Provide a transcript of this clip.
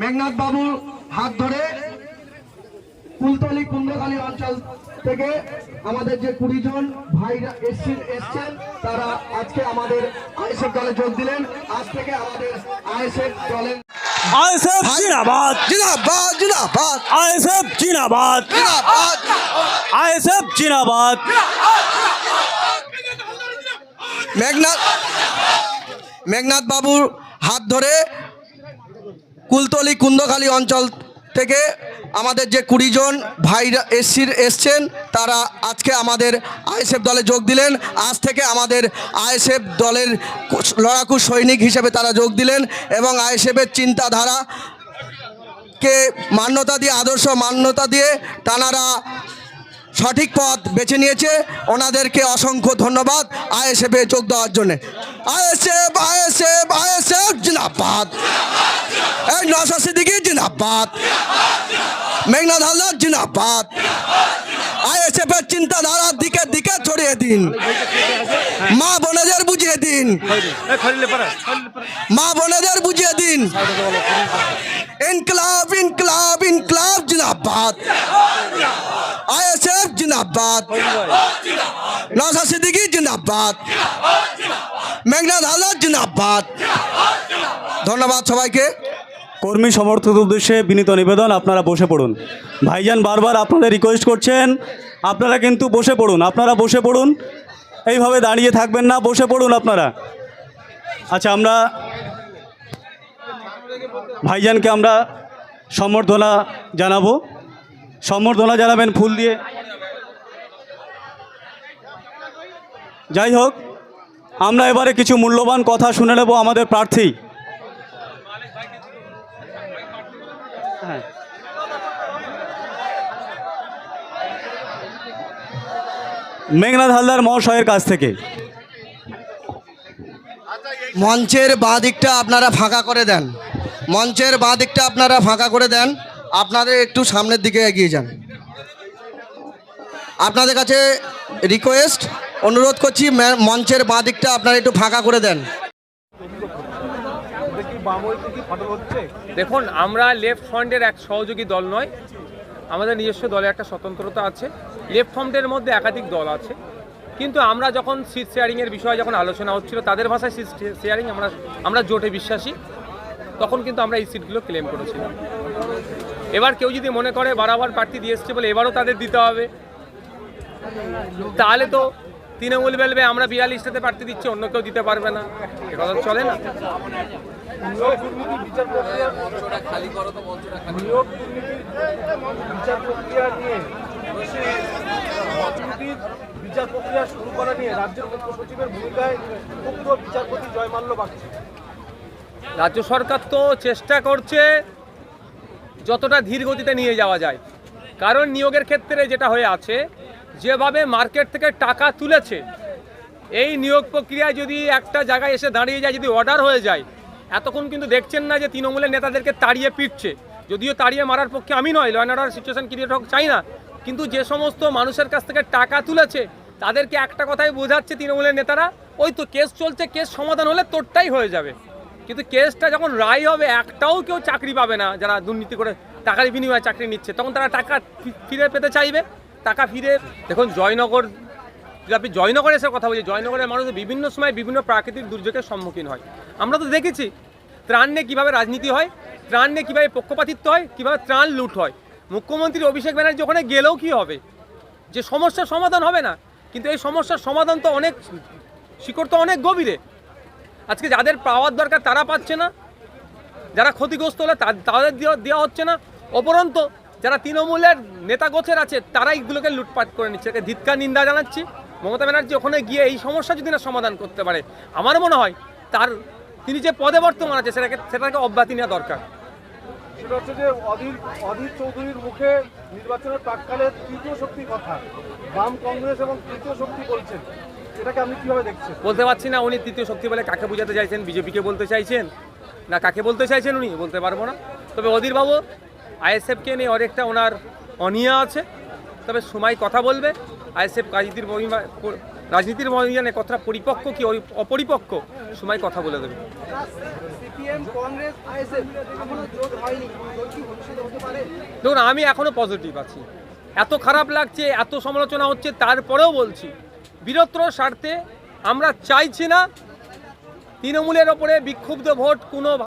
মেঘনাথ বাবুর হাত ধরে কুলতলি কুন্দখালী অঞ্চল থেকে আমাদের যে কুড়ি জন ভাইরা এসছেন এসছেন তারা আজকে আমাদের আইএসএফ দলে যোগ দিলেন। আজ থেকে আমাদের আইএসএফ আইএসএফ জিন্দাবাদ। মেঘনাথ মেঘনাথ বাবুর হাত ধরে কুলতলি কুন্দখালী অঞ্চল থেকে আমাদের যে কুড়ি জন ভাইরা এসছির এসছেন, তারা আজকে আমাদের আইএসএফ দলে যোগ দিলেন। আজ থেকে আমাদের আইএসএফ দলের লড়াকু সৈনিক হিসেবে তারা যোগ দিলেন এবং আইএসএফের চিন্তাধারা কে মান্যতা দিয়ে, আদর্শ মান্যতা দিয়ে তানারা সঠিক পথ বেছে নিয়েছে। ওনাদেরকে অসংখ্য ধন্যবাদ আইএসএফে যোগ দেওয়ার জন্য। আইএসএফ আইএসএফ আইএসএফ জিনাবাদ এই নশা সিদ্দিকি জিনাবাদ মেঘনাথ হালদার জিনাবাদ আইএসএফ এর চিন্তাধারা দিকে দিকে ছড়িয়ে দিন। মা বোনেদের বুঝিয়ে দিন। মা বোনেদের বুঝিয়ে দিন। ইনকলাব ইনকলাব ইনকলাব জিনাবাদ আইএসএফ, জিন্দাবাদ। নওশা সিদ্দিকি, জিন্দাবাদ। মেঘনাথ হালদার, জিন্দাবাদ। ধন্যবাদ সবাইকে। কর্মী সমর্থক উদ্দেশ্যে বিনীত নিবেদন, আপনারা বসে পড়ুন। ভাইজান বারবার আপনাদের রিকোয়েস্ট করছেন, আপনারা কিন্তু বসে পড়ুন, আপনারা বসে পড়ুন। এইভাবে দাঁড়িয়ে থাকবেন না, বসে পড়ুন আপনারা। আচ্ছা আমরা ভাইজানকে আমরা সম্বর্ধনা জানাব। সম্বর্ধনা জানাবেন ফুল দিয়ে। যাই হোক, আমরা এবারে কিছু মূল্যবান কথা শুনে নেব আমাদের প্রার্থী। মেঘনাথ হালদার মহাশয়ের কাছ থেকে। মঞ্চের বাঁ দিকটা আপনারা ফাঁকা করে দেন। মঞ্চের বাঁ দিকটা আপনারা ফাঁকা করে দেন। আপনাদের একটু সামনের দিকে এগিয়ে যান। আপনাদের কাছে রিকোয়েস্ট অনুরোধ করছি মঞ্চের বাঁ দিকটা আপনারা একটু ফাঁকা করে দেন। দেখুন আমরা লেফট ফ্রন্টের এক সহযোগী দল নয়। আমাদের নিজস্ব দলে একটা স্বতন্ত্রতা আছে। লেফট ফ্রন্টের মধ্যে একাধিক দল আছে। কিন্তু আমরা যখন সিট শেয়ারিংয়ের বিষয়ে যখন আলোচনা হচ্ছিল, তাদের ভাষায় সিট শেয়ারিং আমরা আমরা জোটে বিশ্বাসী। তখন কিন্তু আমরা এই সিটগুলো ক্লেম করেছিলাম। এবার কেউ যদি মনে করে বারবার প্রার্থী দিয়ে এসছে বলে এবারও তাদের দিতে হবে। তাহলে তো তৃণমূল বেলবে, আমরা বিয়াল্লিশটাতে প্রার্থী দিচ্ছি, অন্য কেউ দিতে পারবে না। কথা চলে না। রাজ্য সরকার তো চেষ্টা করছে যতটা ধীর গতিতে নিয়ে যাওয়া যায়। কারণ নিয়োগের ক্ষেত্রে যেটা হয়ে আছে যেভাবে মার্কেট থেকে টাকা তুলেছে, এই নিয়োগ প্রক্রিয়ায় যদি একটা জায়গায় এসে দাঁড়িয়ে যায়, যদি অর্ডার হয়ে যায়, এতক্ষণ কিন্তু দেখছেন না যে তৃণমূলের নেতাদেরকে তাড়িয়ে পিটছে। যদিও তাড়িয়ে মারার পক্ষে আমি নয় লয় অর্ডার সিচুয়েশন ক্রিয়েট হোক, চাই না। কিন্তু যে সমস্ত মানুষের কাছ থেকে টাকা তুলেছে, তাদেরকে একটা কথাই বোঝাচ্ছে তৃণমূলের নেতারা, ওই তো কেস চলছে কেস সমাধান হলে তোরটাই হয়ে যাবে। কিন্তু কেসটা যখন রায় হবে, একটাও কেউ চাকরি পাবে না, যারা দুর্নীতি করে টাকার বিনিময়ে চাকরি নিচ্ছে, তখন তারা টাকা ফিরে পেতে চাইবে। টাকা ফিরে, দেখুন, জয়নগর আপনি জয়নগরে এসে কথা বলছি জয়নগরের মানুষ বিভিন্ন সময় বিভিন্ন প্রাকৃতিক দুর্যোগের সম্মুখীন হয়। আমরা তো দেখেছি, ত্রাণ নিয়ে কীভাবে রাজনীতি হয়, ত্রাণ নিয়ে কীভাবে পক্ষপাতিত্ব হয়, কীভাবে ত্রাণ লুট হয়। মুখ্যমন্ত্রী অভিষেক ব্যানার্জি ওখানে গেলেও কি হবে? যে সমস্যার সমাধান হবে না, কিন্তু এই সমস্যার সমাধান তো অনেক, শিকড় তো অনেক গভীরে। আজকে যাদের পাওয়ার দরকার তারা পাচ্ছে না, যারা ক্ষতিগ্রস্ত হলে তাদের দেওয়া হচ্ছে না। অপরন্ত যারা তৃণমূলের নেতা গোছের আছে তারা এইগুলোকে লুটপাট করে নিচ্ছে। একে ধিৎকার নিন্দা জানাচ্ছি। মমতা ব্যানার্জি ওখানে গিয়ে এই সমস্যা যদি না সমাধান করতে পারে আমার মনে হয় তার তিনি যে পদে বর্তমান আছে সেটাকে সেটাকে অব্যাহতি নেওয়া দরকার। সেটা হচ্ছে যে অধীর অধীর চৌধুরীর মুখে নির্বাচনের প্রাককালে তৃতীয় শক্তির কথা বাম কংগ্রেস এবং তৃতীয় শক্তি বলছেন। এটাকে আপনি কীভাবে দেখছেন? বলতে পারছি না উনি তৃতীয় শক্তি বলে কাকে বোঝাতে চাইছেন বিজেপিকে বলতে চাইছেন না কাকে বলতে চাইছেন উনি বলতে পারব না। তবে অধীরবাবু আইএসএফকে নিয়ে অনেকটা ওনার অনিয়া আছে। তবে সময় কথা বলবে। আইএসএফ কাজীদের রাজনীতির ময়দানে কতটা পরিপক্ক কি অপরিপক্ক সময় কথা বলে দেবে। দেখুন আমি এখনও পজিটিভ আছি। এত খারাপ লাগছে এত সমালোচনা হচ্ছে তারপরেও বলছি বীরত্র স্বার্থে আমরা চাইছি না। তৃণমূলের ওপরে বিক্ষুব্ধ ভোট কোনো